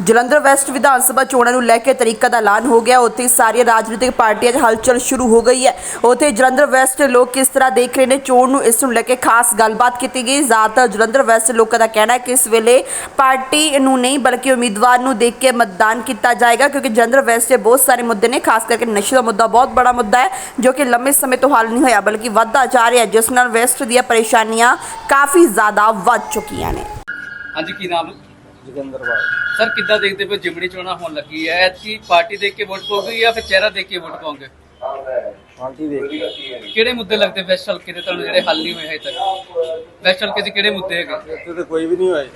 Jalandhar West Vidhan Sabha ਚੋਣਾਂ ਨੂੰ ਲੈ ਕੇ ਤਰੀਕਾ ਦਾ ਐਲਾਨ ਹੋ ਗਿਆ। ਉੱਥੇ ਸਾਰੀਆਂ ਰਾਜਨੀਤਿਕ ਪਾਰਟੀਆਂ 'ਚ ਹਲਚਲ ਸ਼ੁਰੂ ਹੋ ਗਈ ਹੈ। ਉੱਥੇ ਜਲੰਧਰ ਵੈਸਟ ਦੇ ਲੋਕ ਕਿਸ ਤਰ੍ਹਾਂ ਦੇਖ ਰਹੇ ਨੇ? ਚੋਣ ਨੂੰ ਇਸ ਨੂੰ ਲੈ ਕੇ ਖਾਸ ਗੱਲਬਾਤ ਕੀਤੀ ਗਈ। ਜ਼ਿਆਦਾਤਰ ਜਲੰਧਰ ਵੈਸਟ ਦੇ ਲੋਕਾਂ ਦਾ ਕਹਿਣਾ ਹੈ ਕਿ ਇਸ ਵੇਲੇ ਪਾਰਟੀ ਨੂੰ ਨਹੀਂ ਬਲਕਿ ਉਮੀਦਵਾਰ ਨੂੰ ਦੇਖ ਕੇ ਮਤਦਾਨ ਕੀਤਾ ਜਾਏਗਾ ਕਿਉਂਕਿ ਜਲੰਧਰ ਵੈਸਟ ਦੇ ਬਹੁਤ ਸਾਰੇ ਮੁੱਦੇ ਨੇ। ਖਾਸ ਕਰਕੇ ਨਸ਼ੇ ਦਾ ਮੁੱਦਾ ਬਹੁਤ ਬੜਾ ਮੁੱਦਾ ਹੈ ਜੋ ਕਿ ਲੰਮੇ ਸਮੇਂ ਤੋਂ ਹੱਲ ਨਹੀਂ ਹੋਇਆ ਬਲਕਿ ਵੱਧਦਾ ਜਾ ਰਿਹਾ ਹੈ ਜਿਸ ਨਾਲ ਵੈਸਟ ਦੀਆਂ ਪਰੇਸ਼ਾਨੀਆਂ ਕਾਫੀ ਜ਼ਿਆਦਾ ਵੱਧ ਚੁੱਕੀਆਂ ਨੇ। ਹਾਂਜੀ ਕੀ ਨਾਮ? ਹੈ? ਜੋਗਿੰਦਰ ਸਰ ਕਿੱਦਾਂ ਦੇਖਦੇ ਪਏ ਜਿਮਣੀ ਚੋਣਾਂ ਹੋਣ ਲੱਗੀ ਹੈ। ਐਤਕੀ ਪਾਰਟੀ ਦੇਖ ਕੇ ਵੋਟ ਪਾਓਗੇ ਜਾਂ ਫਿਰ ਚਿਹਰਾ ਦੇਖ ਕੇ ਵੋਟ ਪਾਓਗੇ? ਪਾਰਟੀ ਦੇਖ ਕਿਹੜੇ ਮੁੱਦੇ ਲੱਗਦੇ ਵੈਸਟ ਹਲਕੇ ਦੇ? ਤੁਹਾਨੂੰ ਜਿਹੜੇ ਹੱਲ ਨਹੀਂ ਹੋਏ ਹਜੇ ਤੱਕ। ਵੈਸਟ ਹਲਕੇ 'ਚ ਕਿਹੜੇ ਮੁੱਦੇ ਹੈਗੇ? ਇੱਥੇ ਤੇ ਕੋਈ ਵੀ ਨਹੀਂ ਹੋਏ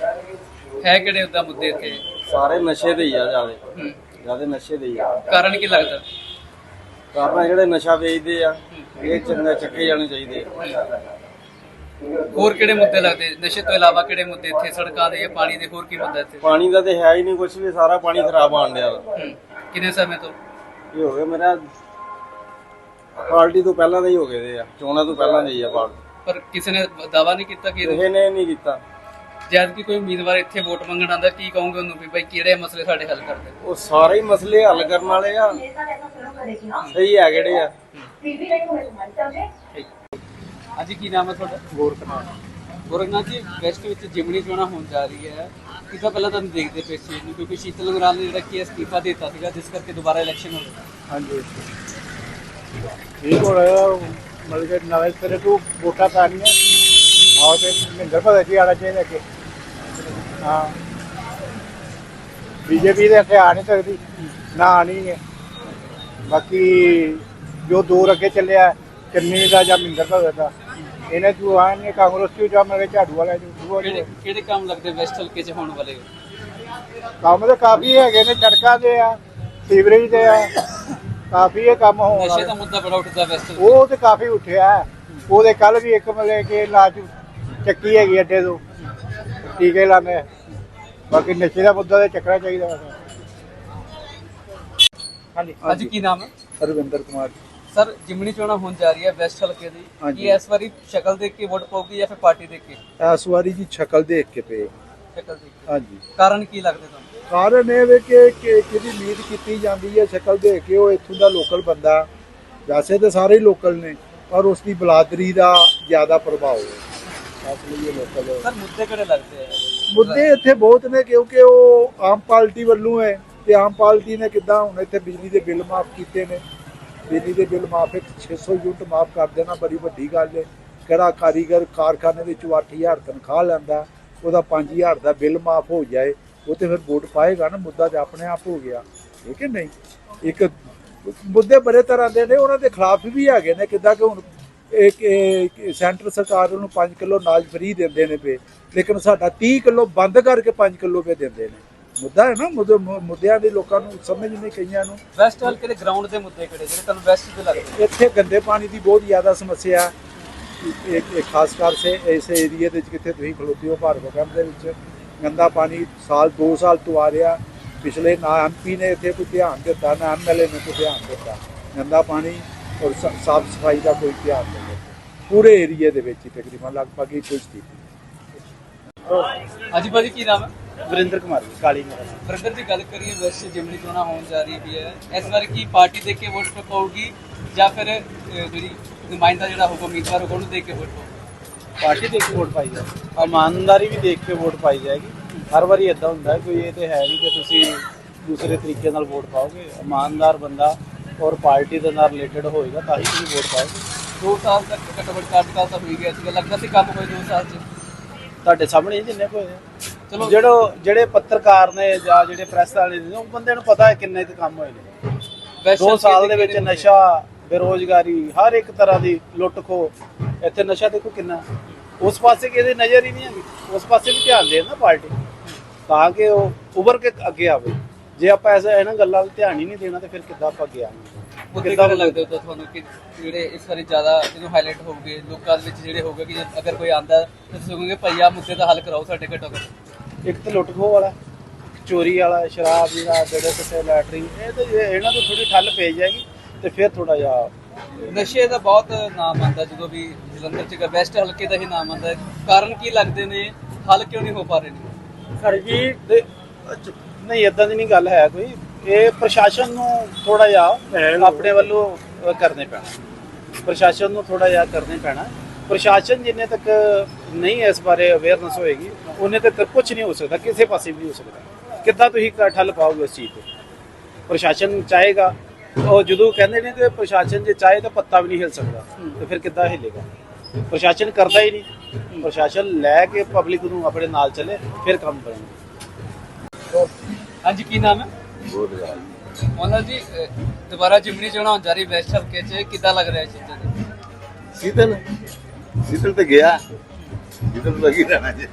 ਹੈ ਕਿਹੜੇ ਉਦਾਂ ਮੁੱਦੇ ਇੱਥੇ? ਸਾਰੇ ਨਸ਼ੇ ਦੇ ਹੀ ਆ ਜਿਆਦੇ। ਜਿਆਦੇ ਨਸ਼ੇ ਦੇ ਹੀ ਆ। ਕਾਰਨ ਕੀ ਲੱਗਦਾ? ਕਾਰਨ ਜਿਹੜੇ ਨਸ਼ਾ ਵੇਚਦੇ ਆ ਇਹ ਚੰਗਾ ਚੱਕੇ ਜਾਣੇ ਚਾਹੀਦੇ ਆ। ਹੋਰ ਕਿਹੜੇ ਮੁੱਦੇ ਲੱਗਦੇ? ਨਸ਼ੇ ਤੋਂ ਇਲਾਵਾ ਕਿਹੜੇ ਮੁੱਦੇ ਇੱਥੇ? ਸੜਕਾਂ ਦੇ ਪਾਣੀ ਦੇ? ਹੋਰ ਕੀ ਮੁੱਦਾ ਇੱਥੇ? ਪਾਣੀ ਦਾ ਤੇ ਹੈ ਹੀ ਨਹੀਂ ਕੁਝ ਵੀ ਸਾਰਾ ਪਾਣੀ ਖਰਾਬ ਆਣ ਡਿਆ ਵਾ। ਹੂੰ। ਕਿੰਨੇ ਸਮੇਂ ਤੋਂ? ਇਹ ਹੋ ਗਿਆ ਮੇਰਾ ਪਾਰਟੀ ਤੋਂ ਪਹਿਲਾਂ ਦੇ ਹੀ ਹੋ ਗਏ ਦੇ ਆ। ਚੋਣਾਂ ਤੋਂ ਪਹਿਲਾਂ ਦੇ ਹੀ ਆ ਪਾਰਟੀ। ਪਰ ਕਿਸੇ ਨੇ ਦਾਵਾ ਨਹੀਂ ਕੀਤਾ ਕਿ ਕਿਸੇ ਨੇ ਨਹੀਂ ਕੀਤਾ। ਜਦ ਕਿ ਕੋਈ ਉਮੀਦਵਾਰ ਇੱਥੇ ਵੋਟ ਮੰਗਣ ਆਉਂਦਾ ਕੀ ਕਹੋਗੇ ਉਹਨੂੰ ਵੀ ਭਾਈ ਕਿਹੜੇ ਮਸਲੇ ਸਾਡੇ ਹੱਲ ਕਰਦੇ ਉਹ ਸਾਰੇ ਹੀ ਮਸਲੇ ਹੱਲ ਕਰਨ ਵਾਲੇ ਆ। ਸਹੀ ਆ ਕਿਹੜੇ ਆ? ਅੱਜ ਕੀ ਨਾਮ ਹੈ ਤੁਹਾਡਾ? ਗੋਰਖਨਾਥ। ਗੋਰਖਨਾਥ ਜੀ ਵੈਸਟ ਵਿੱਚ ਜਿਮਣੀ ਚੋਣਾਂ ਹੋਣ ਜਾ ਰਹੀ ਹੈ। ਇਸ ਤੋਂ ਪਹਿਲਾਂ ਤੁਹਾਨੂੰ ਦੇਖਦੇ ਪਏ ਸੀ? ਇਹਨੂੰ ਕਿਉਂਕਿ ਸ਼ੀਤਲ ਅੰਗਰਾਲ ਨੇ ਜਿਹੜਾ ਕਿ ਅਸਤੀਫਾ ਦਿੱਤਾ ਸੀਗਾ ਜਿਸ ਕਰਕੇ ਦੁਬਾਰਾ ਇਲੈਕਸ਼ਨ ਹੋ ਗਿਆ ਹਾਂਜੀ। ਠੀਕ ਹੋ ਰਿਹਾ ਮਤਲਬ ਕਿ ਨਵੇਂ ਸਿਰੇ ਤੋਂ ਵੋਟਾਂ ਪਾਣੀਆਂ ਆਹ ਤੇ ਮਹਿੰਦਰ ਭਗਤ ਜੀ ਆਣਾ ਚਾਹੀਦਾ ਕਿ ਹਾਂ। ਬੀਜੇਪੀ ਦੇ ਅੱਗੇ ਆ ਨਹੀਂ ਸਕਦੀ। ਨਾ ਆਣੀ ਹੈ। ਬਾਕੀ ਜੋ ਦੂਰ ਅੱਗੇ ਚੱਲਿਆ ਚੰਨੀ ਦਾ ਜਾਂ ਮਹਿੰਦਰ ਭਗਤ ਦਾ ਇਹਨੇ ਜੋ ਆਣਗੇ ਕਾਂਗਰਸ ਤੋਂ ਜਾਂ ਮੇਰੇ ਝਾੜੂ ਵਾਲਾ ਜੋ ਜੋ- ਕਿਹੜੇ ਕਿਹੜੇ ਕੰਮ ਲੱਗਦੇ ਵੈਸਟ ਹਲਕੇ 'ਚ ਹੋਣ ਵਾਲੇ? ਕੰਮ ਤਾਂ ਕਾਫੀ ਹੈਗੇ ਨੇ ਸੜਕਾਂ ਦੇ ਆ ਸੀਵਰੇਜ ਦੇ ਆ ਕਾਫੀ ਇਹ ਕੰਮ ਹੋਣ ਨਸ਼ੇ ਵਾਲੇ। ਦਾ ਮੁੱਦਾ ਬੜਾ ਉੱਠਦਾ ਵੈਸਟ ਹਲਕੇ 'ਚ। ਉਹ ਤੇ ਕਾਫੀ ਉੱਠਿਆ ਹੈ। ਉਹਦੇ ਕੱਲ ਵੀ ਇੱਕ ਮਲੇ ਕਿ ਲਾਜ ਚੱਕੀ ਹੈਗੀ ਅੱਡੇ ਤੋਂ। ਟੀਕੇ ਲਾਣੇ ਬਾਕੀ ਨਸ਼ੇ ਦਾ ਮੁੱਦਾ ਤੇ ਚੱਕਣਾ ਚਾਹੀਦਾ ਹਾਂਜੀ। ਅੱਜ ਕੀ ਨਾਮ ਹੈ? ਰਵਿੰਦਰ ਕੁਮਾਰ ਸਰ ਜਿਮਣੀ ਚੋਣਾਂ ਹੋਣ ਜਾ ਰਹੀ ਹੈ ਵੈਸਟ ਹਲਕੇ ਦੀ। ਹਾਂਜੀ। ਕੀ ਇਸ ਵਾਰੀ ਸ਼ਕਲ ਦੇਖ ਕੇ ਵੋਟ ਪਾਓਗੇ ਜਾਂ ਫਿਰ ਪਾਰਟੀ ਦੇਖ ਕੇ? ਇਸ ਵਾਰੀ ਜੀ ਸ਼ਕਲ ਦੇਖ ਕੇ ਪਏ। ਸ਼ਕਲ ਦੇਖ ਕੇ। ਹਾਂਜੀ। ਕਾਰਨ ਕੀ ਲੱਗਦੇ ਤੁਹਾਨੂੰ? ਕਾਰਨ ਇਹ ਵੇ ਕਿ ਕਿ ਕਿਹਦੀ ਉਮੀਦ ਕੀਤੀ ਜਾਂਦੀ ਹੈ ਸ਼ਕਲ ਦੇਖ ਕੇ ਉਹ ਇੱਥੋਂ ਦਾ ਲੋਕਲ ਬੰਦਾ। ਵੈਸੇ ਤਾਂ ਸਾਰੇ ਲੋਕਲ ਨੇ ਪਰ ਉਸ ਦੀ ਬਲਾਦਰੀ ਦਾ ਜ਼ਿਆਦਾ ਪ੍ਰਭਾਵ ਹੈ। ਇਸ ਲਈ ਇਹ ਲੋਕਲ ਸਰ ਮੁੱਦੇ ਕਿਹੜੇ ਲੱਗਦੇ ਆ? ਮੁੱਦੇ ਇੱਥੇ ਬਹੁਤ ਨੇ ਕਿਉਂਕਿ ਉਹ ਆਮ ਪਾਰਟੀ ਵੱਲੋਂ ਹੈ ਤੇ ਆਮ ਪਾਰਟੀ ਨੇ ਕਿੱਦਾਂ ਹੁਣ ਇੱਥੇ ਬਿਜਲੀ ਦੇ ਬਿੱਲ ਮਾਫ ਕੀਤੇ ਨੇ। ਬਿਜਲੀ ਦੇ ਬਿੱਲ ਮਾਫ ਇੱਕ 600 ਯੂਨਿਟ ਮਾਫ ਕਰ ਦੇਣਾ, ਬੜੀ ਵੱਡੀ ਗੱਲ ਹੈ। ਕਿਹੜਾ ਕਾਰੀਗਰ ਕਾਰਖਾਨੇ ਵਿੱਚੋਂ 8000 ਤਨਖਾਹ ਲੈਂਦਾ, ਉਹਦਾ 5000 ਦਾ ਬਿੱਲ ਮਾਫ ਹੋ ਜਾਏ, ਉਹ ਤੇ ਫਿਰ ਵੋਟ ਪਾਏਗਾ ਨਾ, ਮੁੱਦਾ ਤੇ ਆਪਣੇ ਆਪ ਹੋ ਗਿਆ। ਠੀਕ ਹੈ ਨਹੀਂ? ਇੱਕ ਮੁੱਦੇ ਬੜੇ ਤਰ੍ਹਾਂ ਦੇ ਨੇ, ਉਹਨਾਂ ਦੇ ਖਿਲਾਫ ਵੀ ਹੈਗੇ ਨੇ, ਕਿੱਦਾਂ ਕਿ ਹੁਣ ਇੱਕ ਇਹ ਸੈਂਟਰ ਸਰਕਾਰ ਉਹਨੂੰ 5 ਕਿਲੋ ਅਨਾਜ ਫਰੀ ਦਿੰਦੇ ਨੇ ਪਏ, ਲੇਕਿਨ ਸਾਡਾ 30 ਕਿਲੋ ਬੰਦ ਕਰਕੇ 5 ਕਿਲੋ ਪੇ ਦਿੰਦੇ ਨੇ। ਮੁੱਦਾ ਹੈ ਨਾ ਮੁੱਦੇ- ਮੁ- ਮੁੱਦਿਆਂ ਦੀ ਲੋਕਾਂ ਨੂੰ ਸਮਝ ਨਹੀਂ ਕਈਆਂ ਨੂੰ। ਵੈਸਟ ਹਲਕੇ ਦੇ ਗਰਾਊਂਡ ਦੇ ਮੁੱਦੇ ਕਿਹੜੇ ਜਿਹੜੇ ਤੁਹਾਨੂੰ ਵੈਸਟ ਦੇ ਲੱਗਦੇ? ਇੱਥੇ ਗੰਦੇ ਪਾਣੀ ਦੀ ਬਹੁਤ ਜ਼ਿਆਦਾ ਸਮੱਸਿਆ ਹੈ। ਇੱਕ ਇੱਕ ਖਾਸ ਕਰ ਸੇ ਇਸ ਏਰੀਏ ਦੇ ਵਿੱਚ ਕਿੱਥੇ ਤੁਸੀਂ ਖਲੋਤੇ ਹੋ ਭਾਰਗੋ ਕੈਂਪ ਦੇ ਵਿੱਚ। ਗੰਦਾ ਪਾਣੀ ਸਾਲ 2 ਸਾਲ ਤੋਂ ਆ ਰਿਹਾ। ਪਿਛਲੇ ਨਾ ਐਮਪੀ ਨੇ ਇੱਥੇ ਕੋਈ ਧਿਆਨ ਦਿੱਤਾ ਨਾ ਐਮਐਲਏ ਨੇ ਕੋਈ ਧਿਆਨ ਦਿੱਤਾ। ਗੰਦਾ ਪਾਣੀ ਔਰ ਸਾਫ਼ ਸਫ਼ਾਈ ਦਾ ਕੋਈ ਧਿਆਨ ਨਹੀਂ ਦਿੱਤਾ। ਪੂਰੇ ਏਰੀਏ ਦੇ ਵਿੱਚ ਹੀ ਤਕਰੀਬਨ ਲਗਭਗ ਹੀ ਕੁਝ ਸਥਿਤੀ ਹਾਂਜੀ ਭਾਜੀ ਕੀ ਨਾਮ ਹੈ? ਵਰਿੰਦਰ ਕੁਮਾਰ ਜੀ ਕਾਲੀ ਮੇਰਾ ਬ੍ਰਦਰ ਦੀ ਗੱਲ ਕਰੀਏ ਵੈਸਟ ਜਿਮਨੀ ਚੋਣਾਂ ਹੋਣ ਜਾ ਰਹੀ ਵੀ ਹੈ ਇਸ ਵਾਰ ਕੀ ਪਾਰਟੀ ਦੇਖ ਕੇ ਵੋਟ ਪਾਉਗੀ ਜਾਂ ਫਿਰ ਅਹ, ਜਿਹੜੀ ਨੁਮਾਇੰਦਾ ਜਿਹੜਾ ਹੋਊਗਾ ਉਮੀਦਵਾਰ ਹੋਊਗਾ ਉਹਨੂੰ ਦੇਖ ਕੇ ਵੋਟ ਪਾਊਗੀ? ਪਾਰਟੀ ਦੇਖ ਕੇ ਵੋਟ ਪਾਈ ਜਾਏ ਇਮਾਨਦਾਰੀ ਵੀ ਦੇਖ ਕੇ ਵੋਟ ਪਾਈ ਜਾਏਗੀ। ਹਰ ਵਾਰੀ ਇਦਾਂ ਹੁੰਦਾ ਹੈ, ਕੋਈ ਇਹ ਤੇ ਹੈ ਨਹੀਂ ਕਿ ਤੁਸੀਂ ਦੂਸਰੇ ਤਰੀਕੇ ਨਾਲ ਵੋਟ ਪਾਓਗੇ। ਇਮਾਨਦਾਰ ਬੰਦਾ ਔਰ ਪਾਰਟੀ ਦੇ ਨਾਲ ਰਿਲੇਟਡ ਹੋਏਗਾ ਤਾਂ ਹੀ ਤੁਸੀਂ ਵੋਟ ਪਾਓਗੇ। ਦੋ ਸਾਲ ਤੱਕ ਘੱਟੋ ਘੱਟ ਕਾਰਜਕਾਲ ਤਾਂ ਹੋਈ ਗਿਆ ਸੀਗਾ। ਲੱਗਦਾ ਸੀ ਕੰਮ ਹੋਏ ਦੋ ਸਾਲ 'ਚ। ਤੁਹਾਡੇ ਸਾਹਮਣੇ ਹੀ ਜਿੰਨੇ ਕੋਈ ਹੈ ਜਿਹੜੇ ਜਿਹੜੇ ਪੱਤਰਕਾਰ ਨੇ ਜਾਂ ਜਿਹੜੇ ਪ੍ਰੈਸ ਵਾਲੇ ਨੇ ਉਹ ਬੰਦੇ ਨੂੰ ਪਤਾ ਹੈ ਕਿੰਨੇ ਕੁ ਕੰਮ ਹੋਏ ਨੇ। ਵੈਸਟ ਦੋ ਹਲਕੇ ਸਾਲ ਦੇ ਵਿੱਚ? ਨਸ਼ਾ ਬੇਰੋਜ਼ਗਾਰੀ ਹਰ ਇੱਕ ਤਰ੍ਹਾਂ ਦੀ ਲੁੱਟ ਖੋ ਇੱਥੇ ਨਸ਼ਾ ਦੇਖੋ ਕਿੰਨਾ। ਉਸ ਪਾਸੇ ਕਿਹਦੇ ਨਜ਼ਰ ਹੀ ਨਹੀਂ ਹੈਗੀ। ਉਸ ਪਾਸੇ ਵੀ ਧਿਆਨ ਦੇਣ ਨਾ ਪਾਰਟੀ। ਤਾਂ ਕਿ ਉਹ ਉਭਰ ਕੇ ਅੱਗੇ ਆਵੇ। ਜੇ ਆਪਾਂ ਐਸਾ ਇਹਨਾਂ ਗੱਲਾਂ 'ਤੇ ਧਿਆਨ ਹੀ ਨਹੀਂ ਦੇਣਾ ਤੇ ਫਿਰ ਕਿੱਦਾਂ ਆਪਾਂ ਅੱਗੇ ਆਵਾਂਗੇ? ਕਿੱਦਾਂ ਲੱਗਦੇ ਹੋ ਤੁਹਾਨੂੰ ਕਿ ਜਿਹੜੇ ਇਸ ਵਾਰੀ ਜ਼ਿਆਦਾ ਜਿਹਨੂੰ ਹਾਈਲਾਈਟ ਹੋਊਗੇ ਲੋਕਾਂ ਦੇ ਵਿੱਚ ਜਿਹੜੇ ਹੋਊਗੇ ਕਿ ਅਗਰ ਕੋਈ ਆਂਦਾ ਤਾਂ ਤੁਸੀਂ ਕਹੋਗੇ ਭਈ ਆਹ ਮੁੱਦੇ ਦਾ ਹੱਲ ਕਰਾਓ ਸਾਡੇ ਘੱਟੋ ਘੱਟ। ਇੱਕ ਤੇ ਲੁੱਟ ਖੋਹ ਵਾਲਾ ਚੋਰੀ ਵਾਲਾ ਸ਼ਰਾਬ ਜਿਹੜਾ ਜਿਹੜੇ ਕਿਤੇ ਲੈਟਰਿੰਗ ਇਹ ਤੇ ਇਹ- ਇਹਨਾਂ ਤੋਂ ਥੋੜੀ ਠੱਲ ਪੈ ਜਾਏਗੀ ਤੇ ਫਿਰ ਥੋੜਾ ਜਿਹਾ ਨਸ਼ੇ ਦਾ ਬਹੁਤ ਨਾਮ ਆਉਂਦਾ ਜਦੋਂ ਵੀ ਜਲੰਧਰ ਚ ਵੈਸਟ ਹਲਕੇ ਦਾ ਹੀ ਨਾਮ ਆਉਂਦਾ ਹੈ। ਕਾਰਨ ਕੀ ਲੱਗਦੇ ਨੇ? ਹੱਲ ਕਿਉਂ ਨਹੀਂ ਹੋ ਪਾ ਰਹੇ ਨੇ? ਸਰ ਜੀ ਨਹੀਂ ਇਦਾਂ ਦੀ ਨਹੀਂ ਗੱਲ ਹੈ ਕੋਈ। ਇਹ ਪ੍ਰਸ਼ਾਸਨ ਨੂੰ ਥੋੜਾ ਜਿਹਾ ਆਪਣੇ ਵੱਲੋਂ ਕਰਨੇ ਪੈਣਾ। ਪ੍ਰਸ਼ਾਸਨ ਨੂੰ ਥੋੜਾ ਜਿਹਾ ਕਰਨੇ ਪੈਣਾ। ਪ੍ਰਸ਼ਾਸਨ ਜਿੰਨੇ ਤੱਕ ਨਹੀਂ ਇਸ ਬਾਰੇ ਅਵੇਅਰਨੈਸ ਹੋਏਗੀ ਉਹਨੇ ਤੱਕ ਕੁਝ ਨਹੀਂ ਹੋ ਸਕਦਾ ਕਿਸੇ ਪਾਸੇ ਵੀ ਨਹੀਂ ਹੋ ਸਕਦਾ। ਕਿੱਦਾਂ ਤੁਸੀਂ ਠੱਲ ਪਾਓਗੇ ਉਸ ਚੀਜ਼ ਤੇ? ਪ੍ਰਸ਼ਾਸਨ ਚਾਹੇਗਾ ਉਹ ਜਦੋਂ ਕਹਿੰਦੇ ਨੇ ਕਿ ਪ੍ਰਸ਼ਾਸਨ ਜੇ ਚਾਹੇ ਤਾਂ ਪੱਤਾ ਵੀ ਨਹੀਂ ਹਿਲ ਸਕਦਾ ਤੇ ਫਿਰ ਕਿੱਦਾਂ ਹਿਲੇਗਾ? ਪ੍ਰਸ਼ਾਸਨ ਕਰਦਾ ਹੀ ਨਹੀਂ। ਪ੍ਰਸ਼ਾਸਨ ਲੈ ਕੇ ਪਬਲਿਕ ਨੂੰ ਆਪਣੇ ਨਾਲ ਚੱਲੇ ਫਿਰ ਕੰਮ ਕਰਨਗੇ। ਹਾਂਜੀ ਕੀ ਨਾਮ ਹੈ? ਮੋਹਨ ਜੀ ਦੁਬਾਰਾ ਜਿਮਨੀ ਚੋਣਾਂ ਹੋਣ ਜਾ ਰਹੀ ਵੈਸਟ ਹਲਕੇ 'ਚ ਕਿੱਦਾਂ ਲੱਗ ਰਿਹਾ ਚੀਜ਼ਾਂ ਜੀ ਸੀਤਲ ਤੇ ਗਿਆ। ਤਾਂ ਲੱਗੀ ਰਹਿਣਾ ਜੀ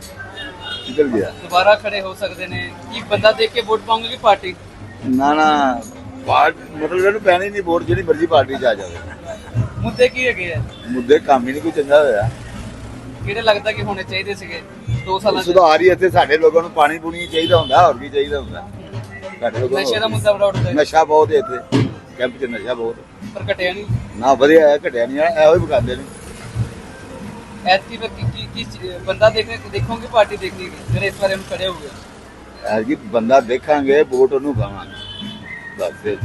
ਸੀਤਲ ਗਿਆ। ਦੁਬਾਰਾ ਖੜੇ ਹੋ ਸਕਦੇ ਨੇ। ਕੀ ਬੰਦਾ ਦੇਖ ਕੇ ਵੋਟ ਪਾਉਂਗੇ ਕਿ ਪਾਰਟੀ? ਨਾ ਨਾ ਪਾਰਟ ਮਤਲਬ ਇਹਨੂੰ ਪੈਣੀ ਨਹੀਂ ਵੋਟ ਜਿਹੜੀ ਮਰਜ਼ੀ ਪਾਰਟੀ ਚ ਆ ਜਾਵੇ। ਮੁੱਦੇ ਕੀ ਹੈਗੇ ਆ? ਮੁੱਦੇ ਕੰਮ ਹੀ ਨਹੀਂ ਕੋਈ ਚੰਗਾ ਹੋਇਆ। ਕਿਹੜੇ ਲੱਗਦਾ ਕਿ ਹੋਣੇ ਚਾਹੀਦੇ ਸੀਗੇ? 2 ਸਾਲਾਂ 'ਚ। ਸੁਧਾਰ ਹੀ ਇੱਥੇ ਸਾਡੇ ਲੋਕਾਂ ਨੂੰ ਪਾਣੀ ਪੂਣੀ ਚਾਹੀਦਾ ਹੁੰਦਾ ਹੋਰ ਕੀ ਚਾਹੀਦਾ ਹੁੰਦਾ। ਸਾਡੇ ਲੋਕਾਂ ਨੂੰ ਨਸ਼ੇ ਦਾ ਮੁੱਦਾ ਬੜਾ ਉੱਠਦਾ ਨਸ਼ਾ ਬਹੁਤ ਹੈ ਇੱਥੇ। ਕੈਂਪ 'ਚ ਨਸ਼ਾ ਬਹੁਤ। ਪਰ ਘਟਿਆ ਨਹੀਂ। ਨਾ ਵਧੀਆ ਹੈ ਘਟਿਆ ਨਹੀਂ ਇਹੋ ਹੀ ਵਿਕਾਉਂਦੇ ਨੇ। ਐਤਕੀ ਫਿਰ ਕੀ ਕੀ- ਕੀ ਬੰਦਾ ਦੇਖੇ ਦੇਖੋਗੇ ਪਾਰਟੀ ਦੇਖਣੀ ਜਿਹੜੇ ਇਸ ਬਾਰੇ ਹੁਣ ਖੜੇ ਹੋ ਗਏ? ਐਤਕੀ ਬੰਦਾ ਦੇਖਾਂਗੇ, ਵੋਟ ਉਹਨੂੰ ਪਾਵਾਂਗੇ। ਬਸ ਇਹ